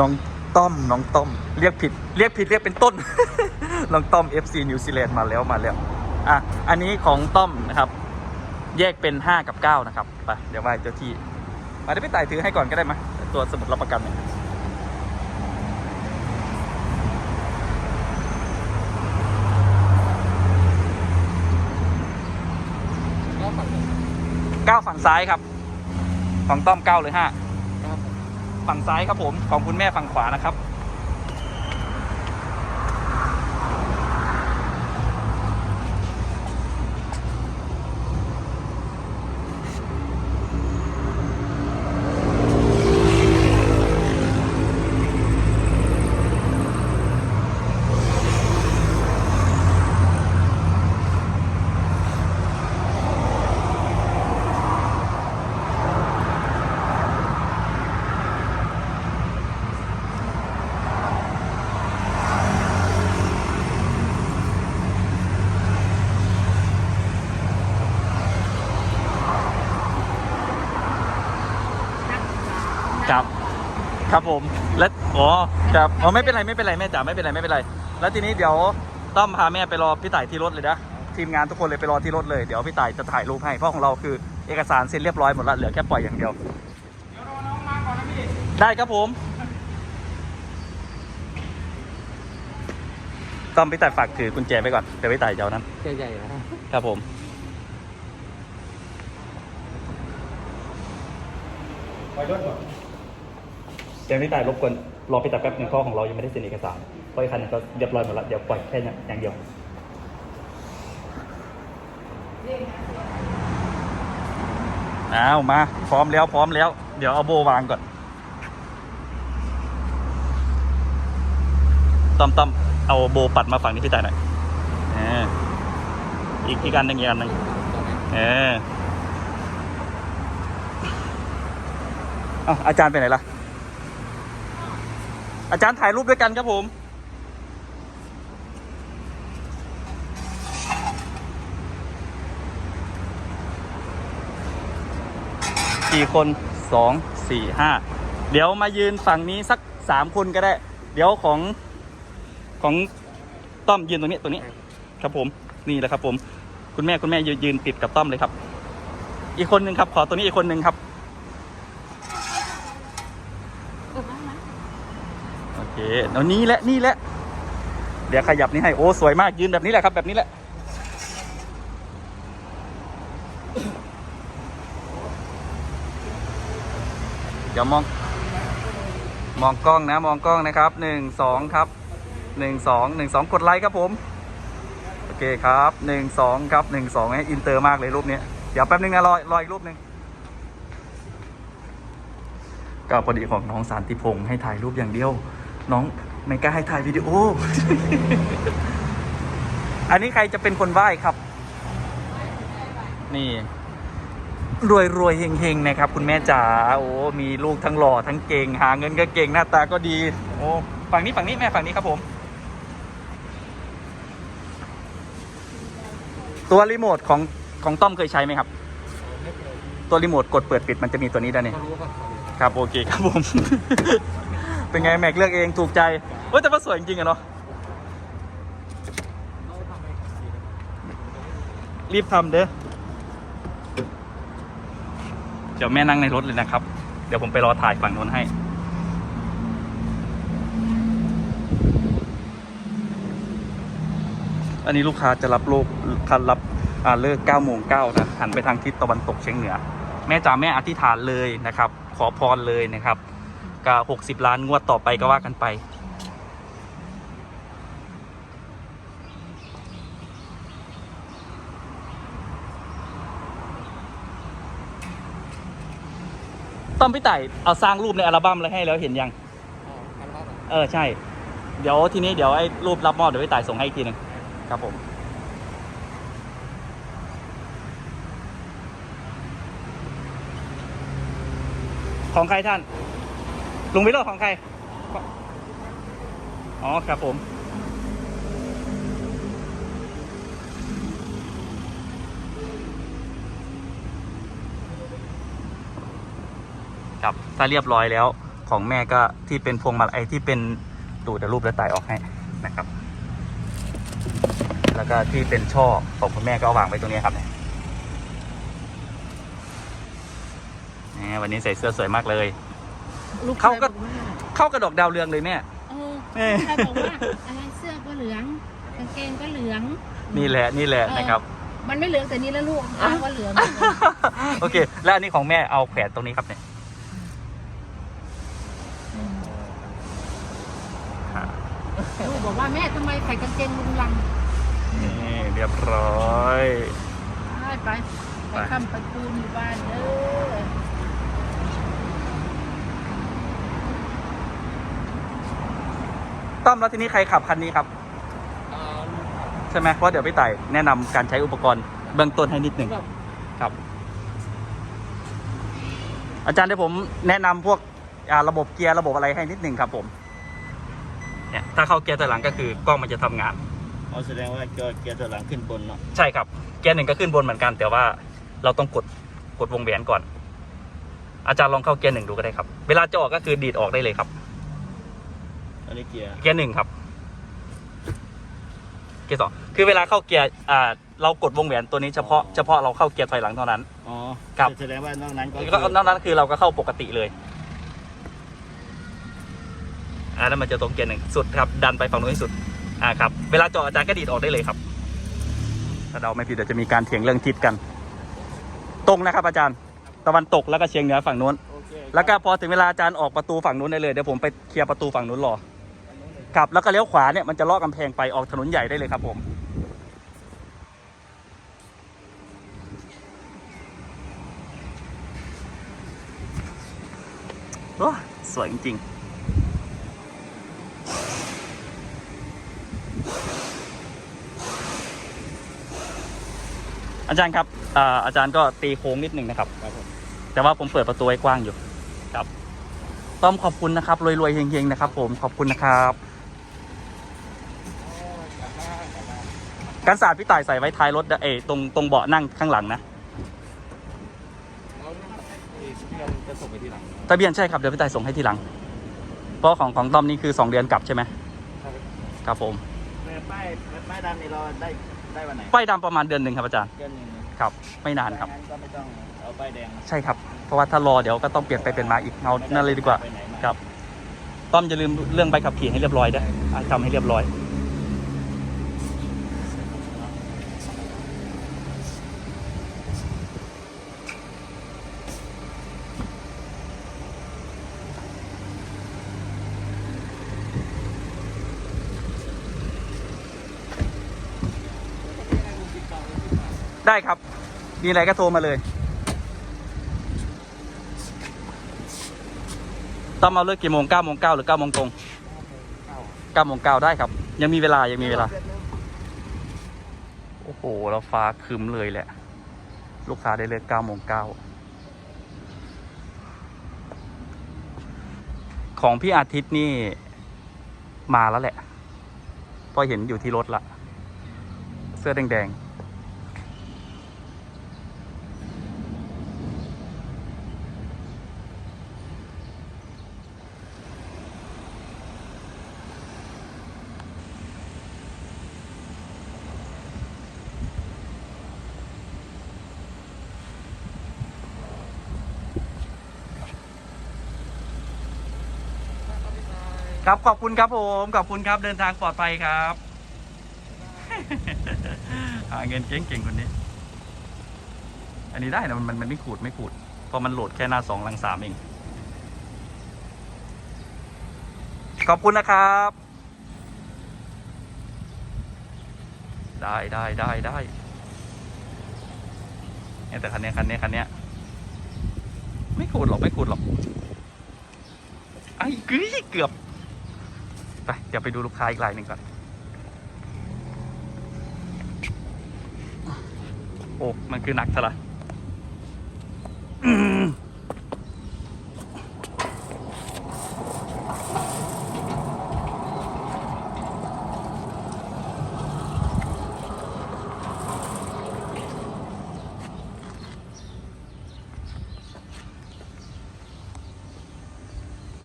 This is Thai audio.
น้องต้อมน้องต้อม เรียกผิด เรียกผิดเรียกเป็นต้น น้องต้อม FC นิวซีแลนด์มาแล้วมาแล้วอะอันนี้ของต้อมนะครับ แยกเป็น 5 กับ 9 นะครับไปเดี๋ยวไหว้เจ้าที่มาได้ไปต่ายถือให้ก่อนก็ได้ไหมตัวสมุดรับประกันเนี่ยเก้าฝั่งซ้ายครับ ของต้อมเก้าเลยห้า ฝั่งซ้ายครับผม ของคุณแม่ฝั่งขวานะครับ ครับ ครับผม และอ๋อครับอ๋อไม่เป็นไรไม่เป็นไรแม่จ๋าไม่เป็นไรไม่เป็นไร แล้วทีนี้เดี๋ยวต้อมพาแม่ไปรอพี่ต่ายที่รถเลยนะทีมงานทุกคนเลยไปรอที่รถเลยเดี๋ยวพี่ต่ายจะถ่ายรูปให้เพราะของเราคือเอกสารเซ็นเรียบร้อยหมดแล้วเหลือแค่ปล่อยอย่างเดียวได้ครับผมต้อมพี่ต่ายฝากถือกุญแจไปก่อนเดี๋ยวพี่ต่ายจะเอานั้นใหญ่ๆนะครับครับผมไปรถก่อน เดี๋ยวพี่ตายรบกวนรอพี่ต่ายแป๊บหนึงข้อของเรายังไม่ได้เซ็นเอกสารเพราะอีกคันหนึงก็เรียบร้อยหมดแล้วเดี๋ยวปล่อยแค่นี้อย่างเดียว เอามา พร้อมแล้วพร้อมแล้ว เดี๋ยวเอาโบวางก่อนต้อมต้อมเอาโบปัดมาฝั่งนี้พี่ตายหน่อยเอออีกอีกอันหนึ่งอีกอันหนึ่งเออเอาอาจารย์ไปไหนล่ะ อาจารย์ถ่ายรูปด้วยกันครับผม กี่คนสองสี่ห้าเดี๋ยวมายืนฝั่งนี้สักสามคนก็ได้ เดี๋ยวของของต้อมยืนตรงนี้ตรงนี้ ครับผมนี่แหละครับผม คุณแม่คุณแม่ยืนยืนติดกับต้อมเลยครับ อีกคนหนึ่งครับ ขอตัวนี้อีกคนหนึ่งครับ โอ เคเอานี้แหละนี่แหละ เดี๋ยวขยับนี่ให้โอ้สวยมากยืนแบบนี้แหละครับ แบบนี้แหละ เดี๋ยวมอง มองกล้องนะ มองกล้องนะครับหนึ่งสองครับหนึ่งสองหนึ่งสองกดไลค์ครับผม โอเคครับหนึ่งสองครับหนึ่งสองอินเตอร์มากเลยรูปนี้เดี๋ยวแป๊บนึงนะรอรออีกรูปหนึ่งก็พอดีของน้องสารติพงศ์ให้ถ่ายรูปอย่างเดียว น้องไม่กล้าให้ถ่ายวิดีโอ อันนี้ใครจะเป็นคนไหว้ครับ นี่ รวยรวยเฮงเฮงนะครับ คุณแม่จ๋าโอ้มีลูกทั้งหล่อทั้งเก่ง หาเงินก็เก่งหน้าตาก็ดี โอ้ฝั่งนี้ฝั่งนี้แม่ฝั่งนี้ครับผม ตัวรีโมทของของต้อมเคยใช้ไหมครับ ตัวรีโมทกดเปิดปิดมันจะมีตัวนี้ด้านนี้ก็รู้ว่าครับโอเคครับผม เป็นไงแม็กเลือกเองถูกใจเฮ้ยแต่ว่าสวยจริงอะเนาะรีบทำเด้อเดี๋ยวแม่นั่งในรถเลยนะครับ เดี๋ยวผมไปรอถ่ายฝั่งโน้นให้ อันนี้ลูกค้าจะรับลูกคันรับเลิก9โมง9นะหันไปทางทิศตะวันตกเฉียงเหนือ แม่จ๋าแม่อธิษฐานเลยนะครับ ขอพรเลยนะครับ ก็60ล้านงวดต่อไปก็ว่ากันไป ต้อมพี่ไต่เอาสร้างรูปในอัลบั้มแล้วให้แล้วเห็นยัง เออ ใช่ เดี๋ยวทีนี้เดี๋ยวไอ้รูปรับมอบเดี๋ยวพี่ไต่ส่งให้อีกทีหนึ่งครับผมของใครท่าน ลุงวิโรจน์ของใคร อ๋อครับผม ครับ ถ้าเรียบร้อยแล้วของแม่ก็ที่เป็นพวงมาลัยที่เป็นตูดรูปและไต่ออกให้นะครับ แล้วก็ที่เป็นช่อของคุณแม่ก็วางไว้ตรงนี้ครับเนี่ยวันนี้ใส่เสื้อสวยมากเลย ลูกเขาก็ชยบอกว่าเข้ากระดอกดาวเรืองเลยแม่ เออเอ้ยใครบอกว่าอะไรเสื้อก็เหลืองกางเกงก็เหลือง นี่แหละนี่แหละนะครับ มันไม่เหลืองแต่นี้แล้วลูกอ้างว่าเหลืองโอเค แล้วอันนี้ของแม่เอาแขวนตรงนี้ครับเนี่ยอ่าลูกบอกว่าแม่ทำไมใส่กางเกงลุงลังนี่เรียบร้อย ไปไปไปไปคำประตูอยู่บ้านเด้อ ต้อมแล้วทีนี้ใครขับคันนี้ครับใช่ไหมเพราะเดี๋ยวพี่ไต่แนะนำการใช้อุปกรณ์เบื้องต้นให้นิดหนึ่งครับ อาจารย์เดี๋ยวผมแนะนำพวกอ่าระบบเกียร์ระบบอะไรให้นิดหนึ่งครับผมเนี่ยถ้าเข้าเกียร์ถอยหลังก็คือกล้องมันจะทำงานเอาแสดงว่าเกียร์เกียร์ตัวหลังขึ้นบนเนาะใช่ครับเกียร์หนึ่งก็ขึ้นบนเหมือนกัน แต่ว่าเราต้องกดกดวงแหวนก่อน อาจารย์ลองเข้าเกียร์หนึ่งดูก็ได้ครับ เวลาจะออกก็คือดีดออกได้เลยครับ อันนี้เกียร์เกียร์หนึ่งครับ เกียร์สองคือเวลาเข้าเกียร์อ่าเรากดวงแหวนตัวนี้เฉพาะเฉพาะเราเข้าเกียร์ถอยหลังเท่านั้น อ๋อครับ แสดงว่านอกนั้นก็ก็นอกนั้นคือเราก็เข้าปกติเลยอ่าแล้วมันจะตรงเกียร์หนึ่งสุดครับ ดันไปฝั่งนู้นให้สุดอ่าครับ เวลาจอดอาจารย์ก็ดีดออกได้เลยครับถ้าเราไม่ผิดเดี๋ยวจะมีการเถียงเรื่องทิศกัน ตรงนะครับ อาจารย์ ตะวันตกแล้วก็เชียงเหนือฝั่งนู้น โอเคแล้วก็พอถึงเวลาอาจารย์ออกประตูฝั่งนู้นได้เลยเดี๋ยวผมไปเคลียร์ประตูฝั่งนู้นรอ ครับแล้วก็เลี้ยวขวาเนี่ยมันจะลอดกำแพงไปออกถนนใหญ่ได้เลยครับผมโอ้สวยจริงๆ อาจารย์ครับอ่าอาจารย์ก็ตีโค้งนิดหนึ่งนะครับครับผมแต่ว่าผมเปิดประตูไว้กว้างอยู่ ครับ ต้อมขอบคุณนะครับรวยๆเฮงๆนะครับ ผมขอบคุณนะครับ การสาดพี่ต่ายใส่ไว้ท้ายรถเออตรงตรงเบาะนั่งข้างหลังนะแล้วเกียร์จะส่งไปที่หลังทะเบียนใช่ครับเดี๋ยวพี่ต่ายส่งให้ทีหลัง เพราะของของต้อมนี่คือ2เดือนกลับใช่ไหมครับผมป้ายป้ายดำนี่เราได้ได้วันไหนป้ายดำประมาณเดือนหนึ่งครับอาจารย์เดือนหนึ่งครับ ไม่นานครับ งั้นก็ไม่ต้องเอาป้ายแดงใช่ครับ เพราะว่าถ้ารอเดี๋ยวก็ต้องเปลี่ยนไปเป็นมาอีกเอานั่นเลยดีกว่า ไปไหนมาครับ ต้อมจะลืมเรื่องใบขับขี่ให้เรียบร้อยด้วยอะทำให้เรียบร้อย ได้ครับ มีอะไรก็โทรมาเลย ต้องมาเลิกกี่โมงเก้าโมงเก้าหรือเก้าโมงตรงเก้าโมงเก้าได้ครับ ยังมีเวลายังมีเวลา โอ้โหเราฟ้าครึ้มเลยแหละ ลูกค้าได้เลิกเก้าโมงเก้าของพี่อาทิตย์นี่มาแล้วแหละ พอเห็นอยู่ที่รถละ เสื้อแดงๆ ครับขอบคุณครับผมขอบคุณครับเดินทางปลอดภัยครับหาเงินเก่งๆคนนี้ อันนี้ได้นะมันมันไม่ขูดไม่ขูดพราะมันโหลดแค่หน้าสองลังสามเอง ขอบคุณนะครับ ได้ได้ได้ได้เนี่ยแต่คันเนี้ยคันเนี้ยคันเนี้ยไม่ขูดหรอกไม่ขูดหรอกไอ้เกือบ ไปเดี๋ยวไปดูลูกค้าอีกรายหนึ่งก่อน โอ้ มันคือหนักซะละ